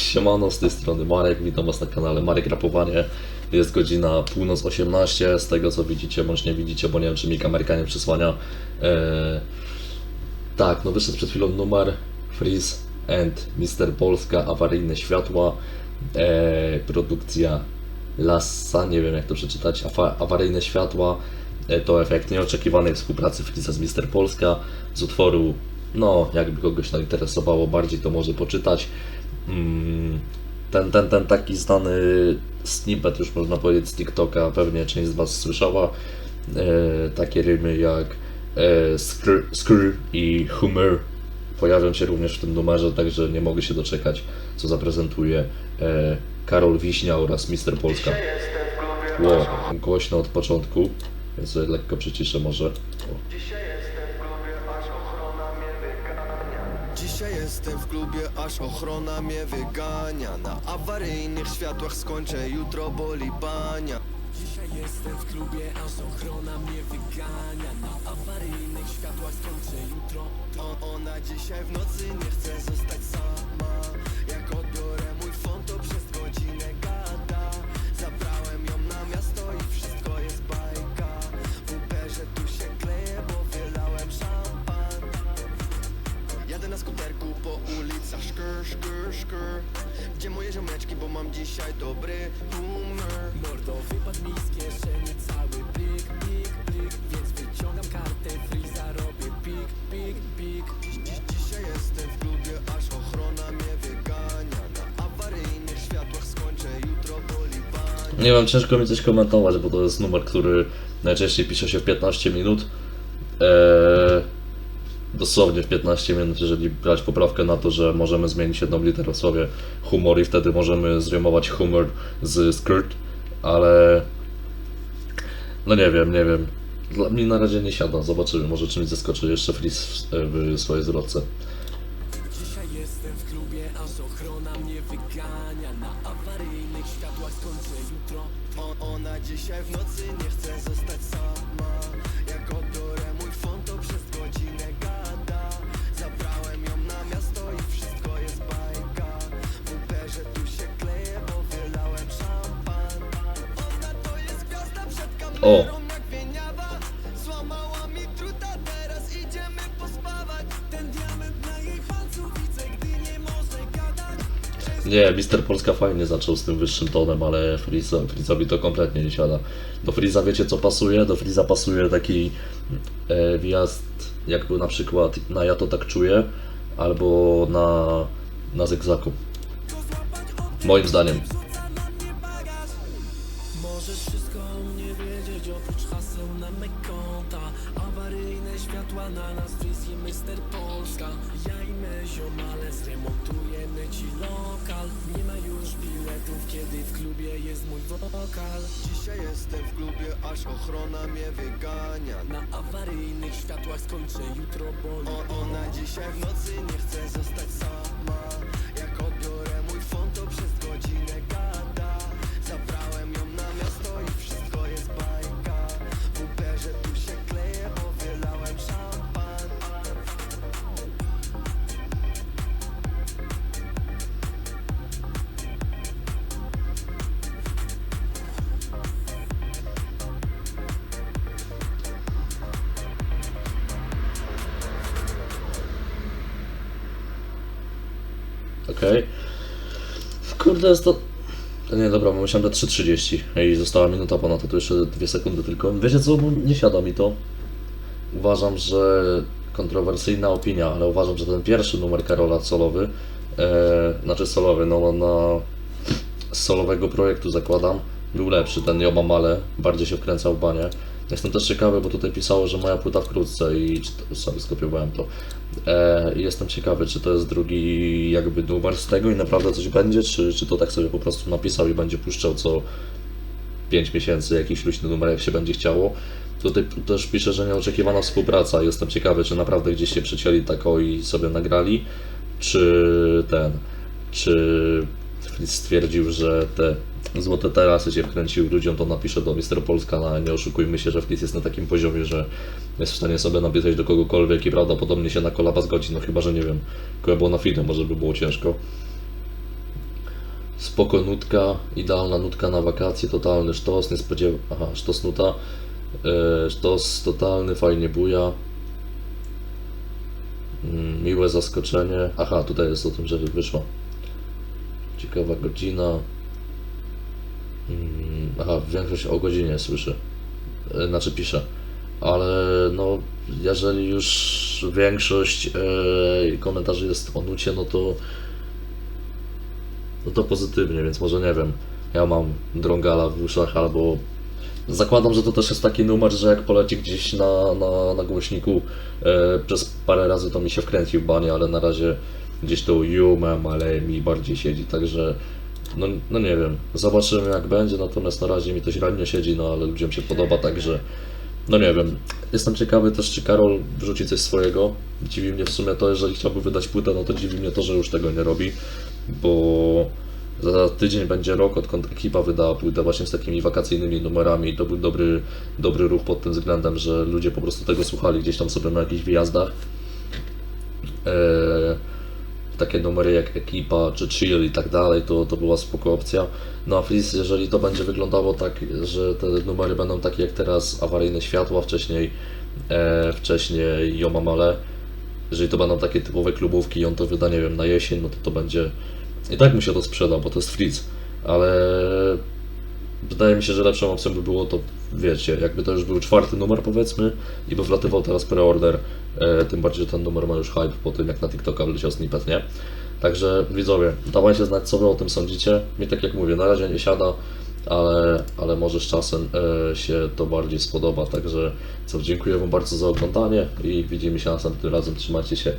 Siemano, z tej strony Marek, witam was na kanale Marek Rapowanie. Jest godzina północ 18, z tego co widzicie, bądź nie widzicie, bo nie wiem czy mi kamerka nie przysłania. Eee, tak, no wyszedł przed chwilą numer Freeze and Mister Polska, awaryjne światła, eee, produkcja Lassa, nie wiem jak to przeczytać, awaryjne światła, e, to efekt nieoczekiwanej współpracy Freeza z Mister Polska, z utworu, no jakby kogoś to interesowało bardziej to może poczytać. Mm, ten, ten, ten taki znany snippet już można powiedzieć z TikToka, pewnie część z Was słyszała, e, takie rymy jak e, skr, skr i humor pojawią się również w tym numerze, także nie mogę się doczekać, co zaprezentuje e, Karol Wiśnia oraz Mister Polska. Ło, głośno od początku, więc sobie lekko przyciszę może. O. Dzisiaj jestem w klubie, aż ochrona mnie wygania. Na awaryjnych światłach skończę, jutro boli bania. Dzisiaj jestem w klubie, aż ochrona mnie wygania. Na awaryjnych światłach skończę, jutro. O, Ona dzisiaj w nocy nie chce zostać sama. Jak Ziomeczki, bo mam dzisiaj dobry humor. Mordo, wypadł mi z kieszeni cały plik, plik, plik. Więc wyciągam kartę, robię pik, pik, pik. Dziś, dziś, dzisiaj jestem w klubie, aż ochrona mnie wygania. Na awaryjnych światłach skończę, jutro Nie wiem, ciężko mi coś komentować, bo to jest numer, który najczęściej pisze się w 15 minut. Eee, dosłownie w 15 minut, jeżeli brać poprawkę na to, że możemy zmienić jedną literę w słowie humor i wtedy możemy zrymować humor z skirt, ale no nie wiem, nie wiem. Dla mnie na razie nie siada, zobaczymy, może czymś zaskoczy jeszcze Fris w, w swojej zwrotce. Ona dzisiaj w nocy nie chce zostać sama gdy nie Mister Polska fajnie zaczął z tym wyższym tonem, ale Friza, Frizowi to kompletnie nie siada. Do Friza wiecie co pasuje? Do Friza pasuje taki e, wjazd, jak był na przykład na Ja to tak czuję, albo na, na Zygzaku. Moim zdaniem. Możesz wszystko o mnie wiedzieć, oprócz haseł na me konta. Awaryjne światła na nas, Freeze i Mister Polska. Ja i my ziomale zremontujemy ci lokal. Nie ma już biletów, kiedy w klubie jest mój wokal. Dzisiaj jestem w klubie, aż ochrona mnie wygania. Na awaryjnych światłach skończę jutro boli o, Ona dzisiaj w nocy nie chce zostać sama Okej. Kurde, jest to... Nie, dobra, bo musiałem dać 3.30 i została minuta ponad, to jeszcze dwie sekundy tylko. Wiecie co, bo nie siada mi to. Uważam, że kontrowersyjna opinia, ale uważam, że ten pierwszy numer Karola solowy, e, znaczy solowy, no na solowego projektu zakładam, był lepszy, ten Joba Male, bardziej się wkręcał w banie. Jestem też ciekawy, bo tutaj pisało, że moja płyta wkrótce i sobie skopiowałem to. E, jestem ciekawy, czy to jest drugi jakby numer z tego i naprawdę coś będzie, czy, czy to tak sobie po prostu napisał i będzie puszczał co 5 miesięcy jakiś luźny numer, jak się będzie chciało. Tutaj też pisze, że nieoczekiwana współpraca. Jestem ciekawy, czy naprawdę gdzieś się przycięli tako i sobie nagrali, czy ten, czy stwierdził, że te złote terasy się wkręcił ludziom, to napisze do Mister Polska, no, nie oszukujmy się, że Fritz jest na takim poziomie, że jest w stanie sobie napisać do kogokolwiek i prawdopodobnie się na kolaba zgodzi, no chyba, że nie wiem, kogo na filmie, może by było ciężko. Spoko nutka, idealna nutka na wakacje, totalny sztos, nie spodziewa... Aha, sztos nuta. Yy, sztos totalny, fajnie buja. Mm, Miłe zaskoczenie. Aha, tutaj jest o tym, że wyszła. Ciekawa godzina. Mm, Aha, większość o godzinie słyszy. E, Znaczy pisze. Ale no, jeżeli już większość e, komentarzy jest o nucie, no to no to pozytywnie, więc może nie wiem. Ja mam drągala w uszach albo Zakładam, że to też jest taki numer, że jak poleci gdzieś na, na, na głośniku e, przez parę razy to mi się wkręci w banie, ale na razie gdzieś to Jumem, ale mi bardziej siedzi, także no, no nie wiem, zobaczymy jak będzie, natomiast na razie mi to średnio siedzi, no ale ludziom się podoba, także no nie wiem. Jestem ciekawy też, czy Karol wrzuci coś swojego. Dziwi mnie w sumie to, jeżeli chciałby wydać płytę, no to dziwi mnie to, że już tego nie robi, bo za tydzień będzie rok, odkąd ekipa wydała płytę właśnie z takimi wakacyjnymi numerami i to był dobry, dobry ruch pod tym względem, że ludzie po prostu tego słuchali gdzieś tam sobie na jakichś wyjazdach. Eee, takie numery jak Ekipa czy Chill i tak dalej, to, to była spoko opcja. No a Fliss, jeżeli to będzie wyglądało tak, że te numery będą takie jak teraz Awaryjne Światła, wcześniej, e, wcześniej Jomamale, jeżeli to będą takie typowe klubówki i on to wyda, nie wiem, na jesień, no to to będzie... I tak mi się to sprzeda, bo to jest Fritz, ale wydaje mi się, że lepszą opcją by było to, wiecie, jakby to już był czwarty numer powiedzmy i by wlatywał teraz preorder, e, tym bardziej, że ten numer ma już hype po tym, jak na TikToka wleciał snippet, nie? Także widzowie, dawajcie znać, co wy o tym sądzicie. Mi tak jak mówię, na razie nie siada, ale, ale może z czasem e, się to bardziej spodoba, także co, dziękuję wam bardzo za oglądanie i widzimy się następnym razem, trzymajcie się.